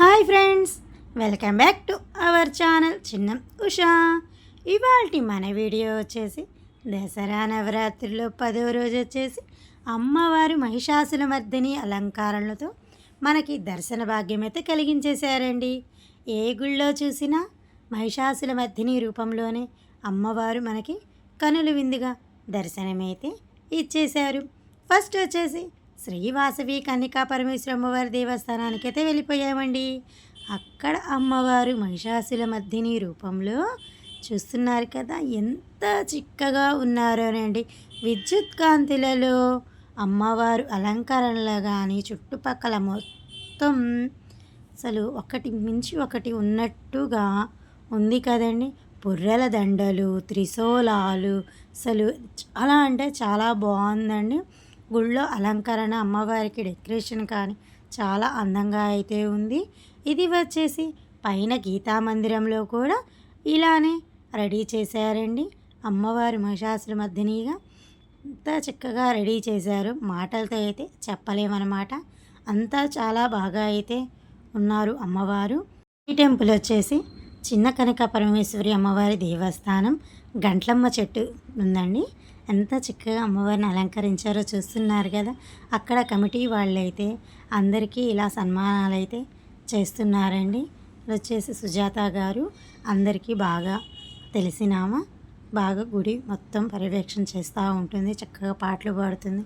Hi friends welcome back to our channel. చిన్న ఉషా. ఇవాళ మన వీడియో వచ్చేసి దసరా నవరాత్రిలో పదో రోజు వచ్చేసి అమ్మవారు మహిషాసుల మర్దిని అలంకారాలతో మనకి దర్శన భాగ్యం అయితే కలిగించేశారండి. ఏ గుళ్ళో చూసినా మహిషాసుల మర్దిని రూపంలోనే అమ్మవారు మనకి కనులు విందుగా దర్శనమైతే ఇచ్చేశారు. ఫస్ట్ వచ్చేసి శ్రీవాసవి కన్నికా పరమేశ్వర అమ్మవారి దేవస్థానానికి అయితే వెళ్ళిపోయామండి. అక్కడ అమ్మవారు మహిషాసుల మధ్యని రూపంలో చూస్తున్నారు కదా ఎంత చిక్కగా ఉన్నారోనండి విద్యుత్ కాంతిలలో అమ్మవారు అలంకరణలో కానీ చుట్టుపక్కల మొత్తం అసలు ఒకటి మించి ఒకటి ఉన్నట్టుగా ఉంది కదండి. బుర్రెల దండలు త్రిశూలాలు అసలు చాలా అంటే చాలా బాగుందండి. గుళ్ళో అలంకరణ అమ్మవారికి డెకరేషన్ కానీ చాలా అందంగా అయితే ఉంది. ఇది వచ్చేసి పైన గీతా మందిరంలో కూడా ఇలానే రెడీ చేశారండి. అమ్మవారి మహిషాసుల మధ్యనిగా అంతా చక్కగా రెడీ చేశారు. మాటలతో అయితే చెప్పలేమన్నమాట. అంతా చాలా బాగా అయితే ఉన్నారు అమ్మవారు. ఈ టెంపుల్ వచ్చేసి చిన్న కనక పరమేశ్వరి అమ్మవారి దేవస్థానం. గంట్లమ్మ చెట్టు ఉందండి. ఎంత చక్కగా అమ్మవారిని అలంకరించారో చూస్తున్నారు కదా. అక్కడ కమిటీ వాళ్ళైతే అందరికీ ఇలా సన్మానాలు అయితే చేస్తున్నారండి వచ్చేసి సుజాత గారు అందరికీ బాగా తెలిసినామా. బాగా గుడి మొత్తం పర్యవేక్షణ చేస్తూ ఉంటుంది. చక్కగా పాటలు పాడుతుంది.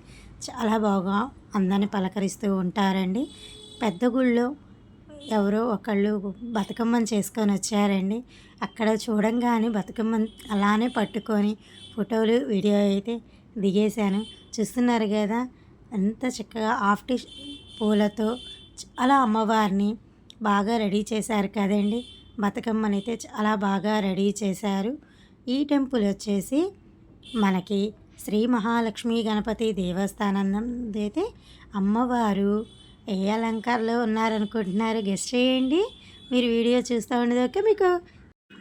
చాలా బాగా అందరిని పలకరిస్తూ ఉంటారండి. పెద్ద గుళ్ళో ఎవరో ఒకళ్ళు బతుకమ్మని చేసుకొని వచ్చారండి. అక్కడ చూడంగానే బతుకమ్మను అలానే పట్టుకొని ఫోటోలు వీడియో అయితే దిగేశాను. చూస్తున్నారు కదా ఎంత చక్కగా ఆఫ్టి పూలతో చాలా అమ్మవారిని బాగా రెడీ చేశారు కదండి. బతుకమ్మని అయితే చాలా బాగా రెడీ చేశారు. ఈ టెంపుల్ వచ్చేసి మనకి శ్రీ మహాలక్ష్మి గణపతి దేవస్థానం అయితే అమ్మవారు ఏ అలంకారంలో ఉన్నారనుకుంటున్నారు గెస్ట్ చేయండి. మీరు వీడియో చూస్తూ ఉండేదాకా మీకు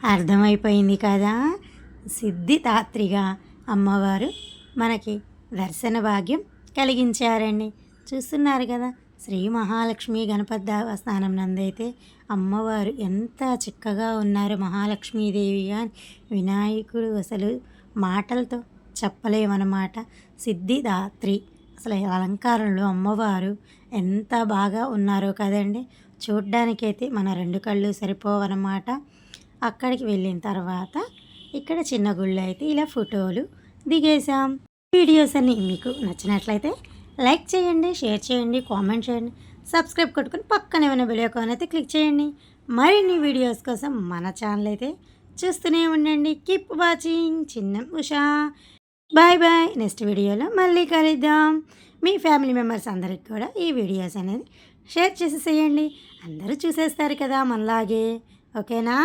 అర్థమైపోయింది కదా? సిద్ధిదాత్రిగా అమ్మవారు మనకి దర్శన భాగ్యం కలిగించారండి. చూస్తున్నారు కదా శ్రీ మహాలక్ష్మి గణపతి దేవస్థానం నందైతే అమ్మవారు ఎంత చిక్కగా ఉన్నారు మహాలక్ష్మీదేవిగా వినాయకుడు అసలు మాటలతో చెప్పలేమన్నమాట. సిద్ధిదాత్రి అసలు అలంకారంలో అమ్మవారు ఎంత బాగా ఉన్నారో కదండి. చూడ్డానికైతే మన రెండు కళ్ళు సరిపోవన్నమాట అక్కడికి వెళ్ళిన తర్వాత ఇక్కడ చిన్న గుళ్ళు అయితే ఇలా ఫోటోలు దిగేసాం వీడియోస్ అన్నీ మీకు నచ్చినట్లయితే లైక్ చేయండి షేర్ చేయండి కామెంట్ చేయండి సబ్స్క్రైబ్ కొట్టుకుని పక్కనే ఉన్న బెల్ అయితే క్లిక్ చేయండి. మరిన్ని వీడియోస్ కోసం మన ఛానల్ అయితే చూస్తూనే ఉండండి. కీప్ వాచింగ్ చిన్న ఉషా. Bye bye. నెక్స్ట్ వీడియోలో మళ్ళీ కలుద్దాం. మీ ఫ్యామిలీ మెంబర్స్ అందరికి కూడా ఈ వీడియోస్ అనేది షేర్ చేసేసేయండి. అందరూ చూసేస్తారు కదా మనలాగే. ఓకేనా?